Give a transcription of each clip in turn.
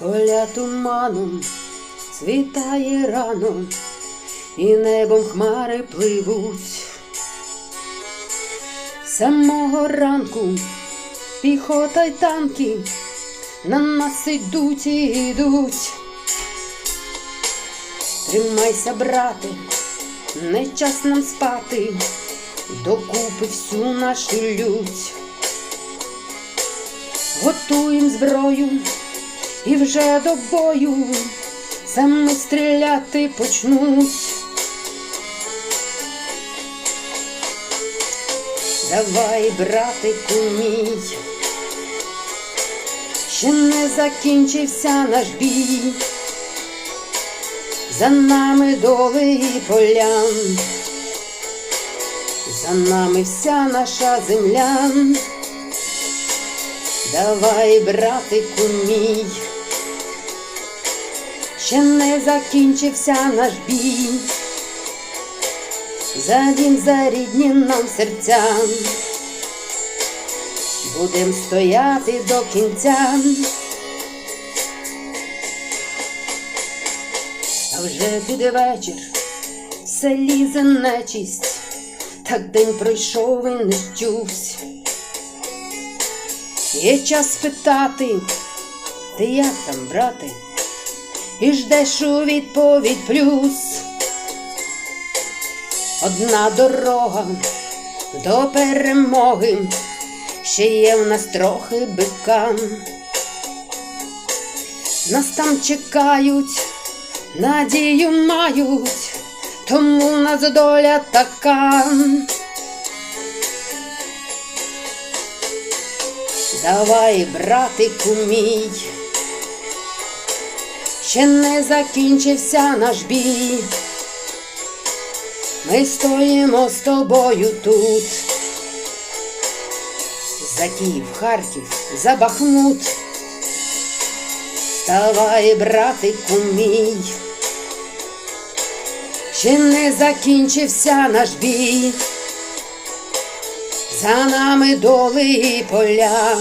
Поля туманом світає рано, і небом хмари пливуть. Самого ранку піхота й танки на нас ідуть і йдуть. Тримайся, брате, не час нам спати, докупи всю нашу лють. Готуєм зброю і вже до бою саме стріляти почнуть. Давай, братику мій, ще не закінчився наш бій, за нами доли полян, за нами вся наша земля. Давай, братику мій, ще не закінчився наш бій, за дім за рідні нам серця, будем стояти до кінця. А вже піде вечір, все лізе нечість, так день пройшов і не щувсь. Є час спитати, ти як там, брате, і ждеш у відповідь плюс. Одна дорога до перемоги, ще є в нас трохи бика. Нас там чекають, надію мають, тому нас доля така. Давай, братику мій, ще не закінчився наш бій. Ми стоїмо з тобою тут. За Київ, Харків, за Бахмут. Давай, братику мій, ще не закінчився наш бій. За нами доли і поля,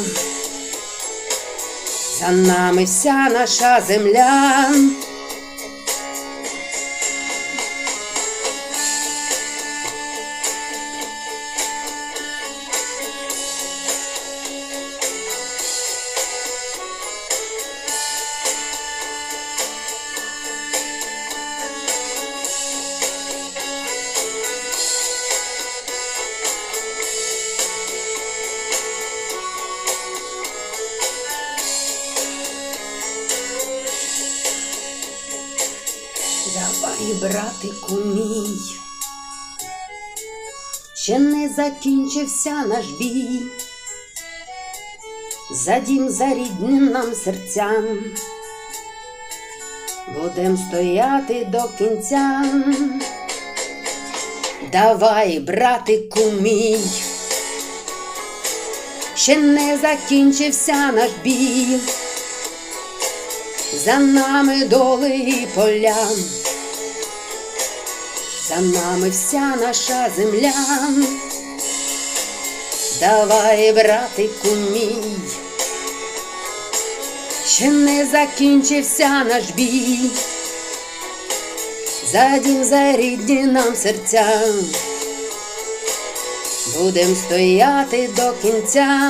за нами вся наша земля. Давай, братику мій, ще не закінчився наш бій, за дім за рідним нам серцям, будем стояти до кінця. Давай, братику мій, ще не закінчився наш бій. За нами доли і поля, за нами вся наша земля. Давай, братику мій, ще не закінчився наш бій. За дім за рідні нам серця, будем стояти до кінця.